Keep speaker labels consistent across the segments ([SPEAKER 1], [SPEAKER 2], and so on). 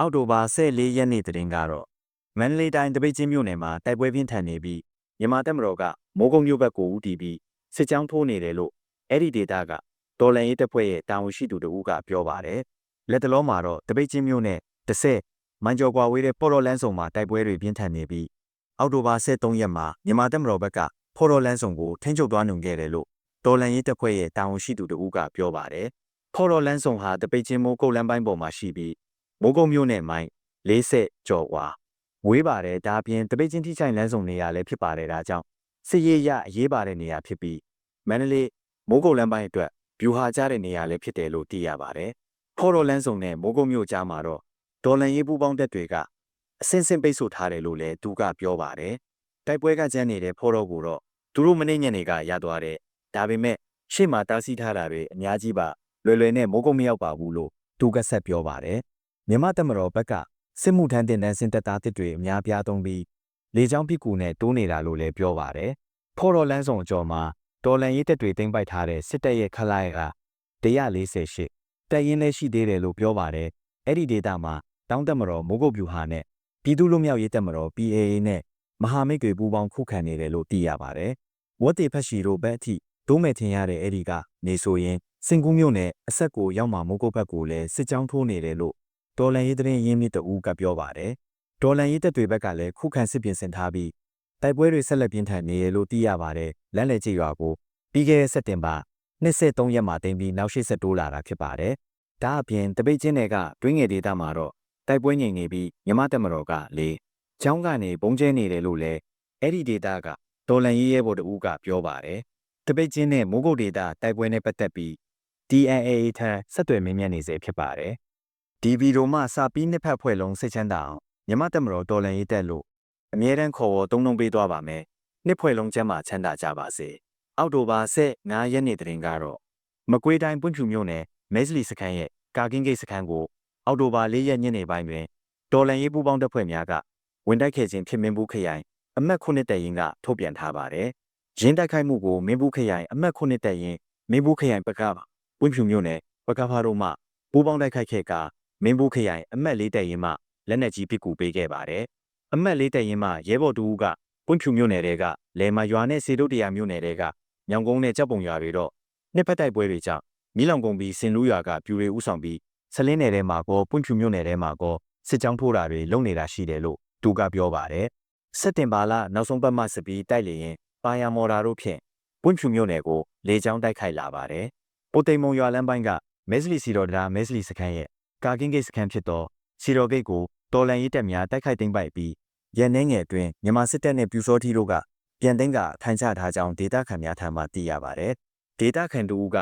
[SPEAKER 1] အောက်တိုဘာ14ရက်နေ့တရင်ကတော့မန္တလေးတိုင်းတပိတ်ချင်းမြို့နယ်မှာတိုက်ပွဲပြင်းထန်နေပြီးမြန်မာတပ်မတော်ကမိုးကုံမြို့ဘက်ကိုဦးတည်ပြီးစစ်ကြောင်းထိုးနေတယ်လို့အဲ့ဒီဒေတာကတော်လန်ရေးတပ်ဖွဲ့ရဲ့တာဝန်ရှိသူတို့ကပြောပါတယ်။လက်တလုံးမှာတော့တပိတ်ချင်းမြို့နယ်တစ်ဆက်မန်ကျော်ကွာဝေးတဲ့ပေါ်တော်လန်းဆောင်မှာတိုက်ပွဲတွေပြင်းထန်နေပြီးအောက်တိုဘာ23ရက်မှာမြန်မာတပ်မတော်ဘက်ကပေါ်တော်လန်းဆောင်ကိုထိန်းချုပ်သွားနိုင်ခဲ့တယ်လို့တော်လန်ရေးတပ်ဖွဲ့ရဲ့တာဝန်ရှိသူတို့ကပြောပါတယ်။ပေါ်တော်လန်းဆောင်ဟာတပိတ်ချင်းမိုးကုတ်လန်းပိုင်းပေါ်မှာရှိပြီး မိုးကုတ်မြို့နယ်မိုင်း40ကျော်ကွာဝေးပါတယ်ဒါအပြင်တပိတ်ချင်းထိချိုင်လန်းဆောင်နေရလဲဖြစ်ပါတယ်ဒါကြောင့်စစ်ရေးရအရေးပါတဲ့နေရာဖြစ်ပြီးမန္တလေးမိုးကုတ်လန်းပိုင်းအတွက်ဗျူဟာကျတဲ့နေရာလည်းဖြစ်တယ်လို့သိရပါတယ်။ဖော်တော်လန်းဆောင်နဲ့မိုးကုတ်မြို့ကြားမှာတော့ဒေါ်လန်ရေးပူးပေါင်းတပ်တွေကအစင်းစင်းပိတ်ဆို့ထားတယ်လို့လည်းသူကပြောပါတယ်။တိုက်ပွဲကကျန်းနေတဲ့ဖော်တော်ကိုတော့သူတို့မနေ့ညနေကရသွားတဲ့ဒါပေမဲ့ရှေ့မှာတားဆီးထားတာတွေအများကြီးပါလွယ်လွယ်နဲ့မိုးကုတ်မရောက်ပါဘူးလို့သူကဆက်ပြောပါတယ်။ မြမတက်မတော်ဘက်ကစစ်မှုထမ်းတင်တန်းစင်တပ်သားတစ်တွေအများပြားသုံးပြီးလေကြောင်းပစ်ကူနဲ့တိုးနေတာလို့လည်းပြောပါတယ်။ဖော်တော်လန်းဆောင်အကျော်မှာတော်လန်ရေးတပ်တွေတင်ပိုက်ထားတဲ့စစ်တပ်ရဲ့ခလိုက်က148တပ်ရင်းလည်းရှိသေးတယ်လို့ပြောပါတယ်။အဲ့ဒီဒေတာမှာတောင်းတက်မတော်မိုးကုတ်ပြူဟာနဲ့ပြည်သူ့လူမျိုးရေးတပ်မတော် PAA နဲ့မဟာမိတ်တွေပူးပေါင်းခုခံနေတယ်လို့သိရပါတယ်။ဝတ်တေဖက်ရှိတို့ဘက်အထိဒုံးမဲ့ထင်ရတဲ့အဲ့ဒီကနေဆိုရင်စင်ကူးမြို့နယ်အဆက်ကိုရောက်မှမိုးကုတ်ဘက်ကိုလည်းစစ်ကြောင်းထိုးနေတယ်လို့ တော်လန်ရေးသတင်းရင်းမြစ်တဦးကပြောပါတယ်။တော်လန်ရေးတပ်တွေဘက်ကလည်းခုခံစစ်ပြင်ဆင်ထားပြီးတိုက်ပွဲတွေဆက်လက်ပြင်းထန်နေရလို့သိရပါတယ်။လမ်းလေကြည့်ရွာကိုပြီးခဲ့တဲ့စက်တင်ဘာ23ရက်မှာတင်ပြီးနောက်ရှိဆက်တိုးလာတာဖြစ်ပါတယ်။ဒါအပြင်တပိတ်ချင်းတွေကတွင်းငယ်ဒေသမှာတော့တိုက်ပွဲငြိမ်နေပြီးမြမတက်မတော်ကလေချောင်းကနေဘုံကျဲနေတယ်လို့လည်းအဲ့ဒီဒေသကဒေါ်လန်ရေးရဲဘော်တဦးကပြောပါတယ်။တပိတ်ချင်းနဲ့မိုးကုတ်ဒေသတိုက်ပွဲနဲ့ပတ်သက်ပြီး DNAA ထံဆက်သွယ်မင်းမြတ်နေစေဖြစ်ပါတယ်။ ဒီဗီဒီယိုမှာစာပြီးနှစ်ဖက်ဖွဲ့လုံးစိတ်ချမ်းသာအောင်မြမတက်မတော်ဒေါ်လန်ရေးတက်လို့အမြဲတမ်းခေါ်ဝေါ်တုံးတုံးပေးသွားပါမယ်။နှစ်ဖွဲ့လုံးချမ်းသာချမ်းသာကြပါစေ။အောက်တိုဘာ15ရက်နေ့တရင်ကတော့မကွေးတိုင်းပွင့်ဖြူမြို့နယ်မဲစလီစခန်းရဲ့ကာကင်းဂိတ်စခန်းကိုအောက်တိုဘာ၄ရက်ညနေပိုင်းတွင်ဒေါ်လန်ရေးပူးပေါင်းတပ်ဖွဲ့များကဝင်တိုက်ခဲ့ခြင်းဖြစ်မင်းဘူးခရိုင်အမတ်ခုနှစ်တရင်ကထုတ်ပြန်ထားပါတယ်။ရင်းတိုက်ခိုက်မှုကိုမင်းဘူးခရိုင်အမတ်ခုနှစ်တရင်မင်းဘူးခရိုင်ပကပါပွင့်ဖြူမြို့နယ်ပကဖာတို့မှပူးပေါင်းတိုက်ခိုက်ခဲ့က မင်းဘူးခရိုင်အမတ်လေးတရင်မှလက်နက်ကြီးပစ်ကူပေးခဲ့ပါတယ်။အမတ်လေးတရင်မှရဲဘော်တူကပွင့်ဖြူမြို့နယ်တဲကလဲမရွာနဲ့စေတို့တရာမြို့နယ်တဲကညောင်ကုန်းနဲ့ကြောက်ပုံရွာတွေတော့နှစ်ဖက်တိုက်ပွဲတွေကြောင့်မီးလောင်ကုန်ပြီးစင်လူးရွာကပြူတွေဥဆောင်ပြီးဆလင်းနယ်ထဲမှာကောပွင့်ဖြူမြို့နယ်ထဲမှာကောစစ်ကြောင်းထိုးတာတွေလုပ်နေတာရှိတယ်လို့သူကပြောပါတယ်။စက်တင်ဘာလနောက်ဆုံးပတ်မှစပြီးတိုက်လေရင်ပါယာမော်တာတို့ဖြင့်ပွင့်ဖြူမြို့နယ်ကိုလေကြောင်းတိုက်ခိုက်လာပါတယ်။ပိုတိမ်မုံရွာလမ်းပိုင်းကမဲစလီစီတော်ဒရာမဲစလီစခန်းရဲ့ ကာကင်းဂိတ်စခန်းဖြစ်သောစီတော်ဂိတ်ကိုတော်လန်ရေးတပ်များတိုက်ခိုက်သိမ်းပိုက်ပြီးရန်နှင်းငယ်အတွင်းမြန်မာစစ်တပ်နဲ့ပြူစောထီတို့ကပြန်သိမ်းကထိုင်ချထားကြောင်းဒေတာခန်များထံမှသိရပါတယ်။ဒေတာခန်တူက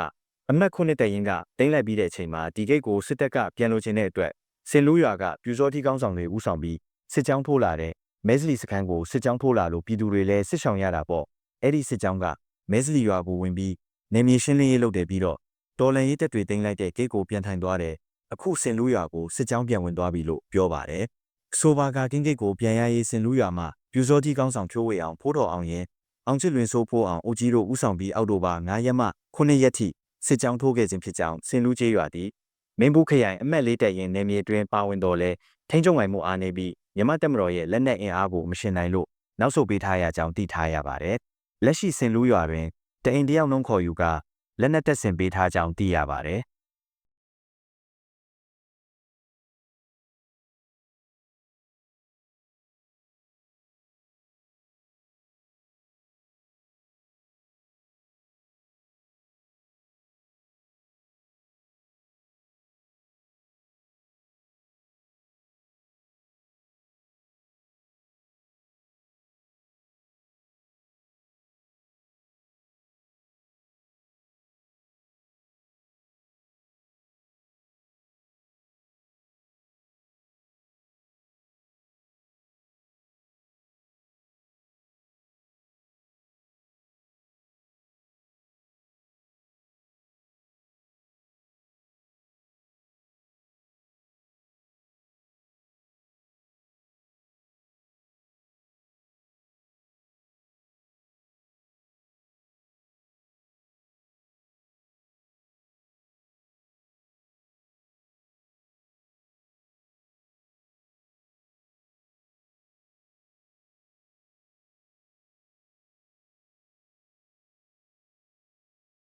[SPEAKER 1] အမတ်ခုနှစ်တရင်ကတင်းလိုက်ပြီးတဲ့အချိန်မှာဒီဂိတ်ကိုစစ်တပ်ကပြန်လိုချင်တဲ့အတွက်စင်လူးရွာကပြူစောထီကောင်းဆောင်တွေဥဆောင်ပြီးစစ်ကြောင်းထိုးလာတဲ့မဲစလီစခန်းကိုစစ်ကြောင်းထိုးလာလို့ပြည်သူတွေလည်းစစ်ဆောင်ရတာပေါ့အဲ့ဒီစစ်ကြောင်းကမဲစလီရွာကိုဝင်ပြီးနေမြေရှင်းလင်းရေးလုပ်တယ်ပြီးတော့တော်လန်ရေးတပ်တွေတင်းလိုက်တဲ့ဂိတ်ကိုပြန်ထိုင်သွားတယ် အခုစင်လူးရွာကိုစစ်ကြောင်းပြန်ဝင်သွားပြီလို့ပြောပါတယ်ဆိုဘာကကင်းဂိတ်ကိုပြန်ရရေးစင်လူးရွာမှာပြူစောထီကောင်းဆောင်ဖြိုးဝေအောင်ဖိုးတော်အောင်ရင်အောင်ချစ်လွင်ဆိုးဖိုးအောင်အိုကြီးတို့ဥဆောင်ပြီးအောက်တိုဘာ9ရက်မှ9ရက်ထိစစ်ကြောင်းထိုးခဲ့ခြင်းဖြစ်ကြောင်းစင်လူးကျေးရွာသည်မင်းဘူးခရိုင်အမတ်လေးတက်ရင်နေမြေတွင်ပါဝင်တော်လဲထိန်းချုပ်နိုင်မှုအားနေပြီးမြမတက်မတော်ရဲ့လက်နက်အင်အားကိုမရှင်နိုင်လို့နောက်ဆုတ်ပေးထားရကြောင်းသိထားရပါတယ်။လက်ရှိစင်လူးရွာတွင်တအိမ်တယောက်နှုံးခေါ်ယူကလက်နက်တက်ဆင်ပေးထားကြောင်းသိရပါတယ်။